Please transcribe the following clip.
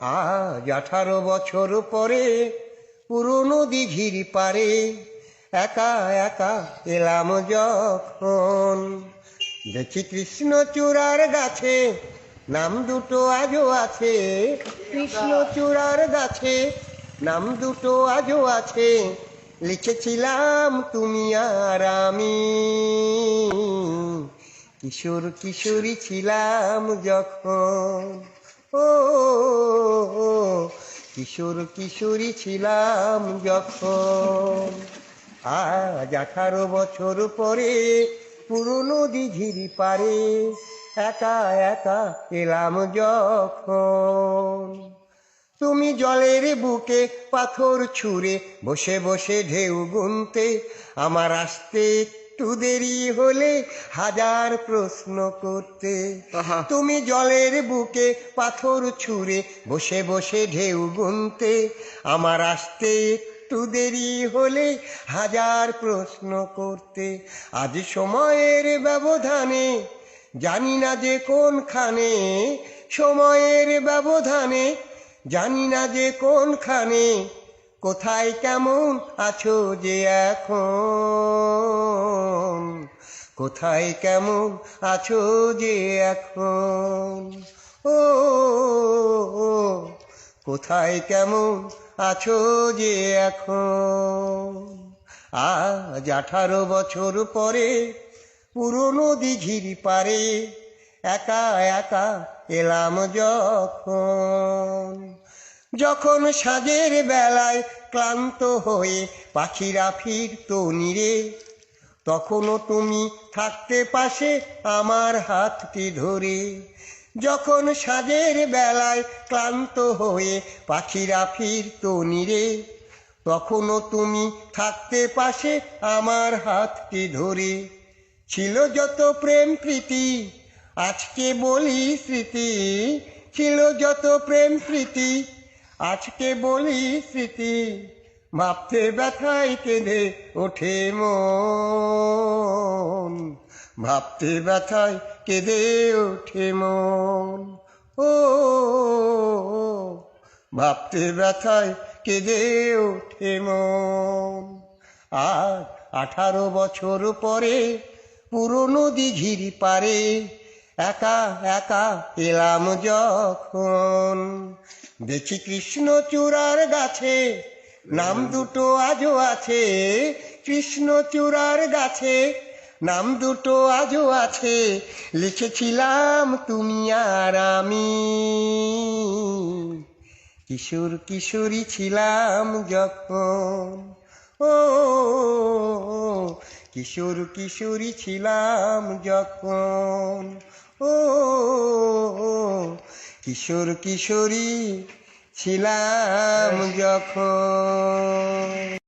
আজ আঠারো বছর পরে পুরনো দিঘির পারে একা একা এলাম যখন। দেখি কৃষ্ণ চূড়ার গাছে নাম দুটো আজও আছে। কৃষ্ণ চূড়ার গাছে নাম দুটো আজও আছে। লিখেছিলাম তুমি আর আমি। কিশোর কিশোরী ছিলাম যখন। ও, কিশোর কিশোরী ছিলাম যখন। আজ আঠারো বছর পরে পুরনো দিঘির পারে একা একা এলাম যখন। তুমি জলের বুকে পাথর ছুঁড়ে বসে বসে ঢেউ গুনতে, আমার আসতে একটু দেরি হলে হাজার প্রশ্ন করতে। তুমি জলের বুকে পাথর ছুঁড়ে বসে বসে ঢেউ গুনতে। আমার আসতে একটু দেরি হলে হাজার প্রশ্ন করতে। আজ সময়ের ব্যবধানে জানি না যে কোনখানে সময়ের ব্যবধানে জানি না যে কোনখানে কোথায় কেমন আছো যে এখন। কোথায় কেমন আছো যে এখন? ও কোথায় কেমন আছো যে এখন? আজ আঠারো বছর পরে পুরনো দিঘির পারে একা একা এলাম যখন। যখন সাজের বেলায় ক্লান্ত হয়ে পাখিরা ফিরত নিরে তখনও তুমি থাকতে পাশে আমার হাতটি ধরে। যখন সাজের বেলায় ক্লান্ত হয়ে পাখিরা ফিরতো নিরে, তখনও তুমি থাকতে পাশে আমার হাতটি ধরে। ছিল যত প্রেম প্রীতি, আজকে বলি স্মৃতি। ছিল যত প্রেম প্রীতি, আজকে বলি স্মৃতি। ভাবতে ব্যথায় কেঁদে ওঠে মন। ভাবতে ব্যথায় কেঁদে ওঠে মন। ও ভাবতে ব্যথায় কেঁদে ওঠে মন। আর আঠারো বছর পরে পুরনো দিঘির পারে একা একা এলাম যখন। দেখি কৃষ্ণ চূড়ার গাছে নাম দুটো আজও আছে, কৃষ্ণ চূড়ার গাছে। নাম দুটো আজও আছে, লিখেছিলাম তুমি আর আমি। কিশোর কিশোরী ছিলাম যখন, ও, কিশোর কিশোরী ছিলাম যখন, ও, কিশোর কিশোরী ছিলাম যখন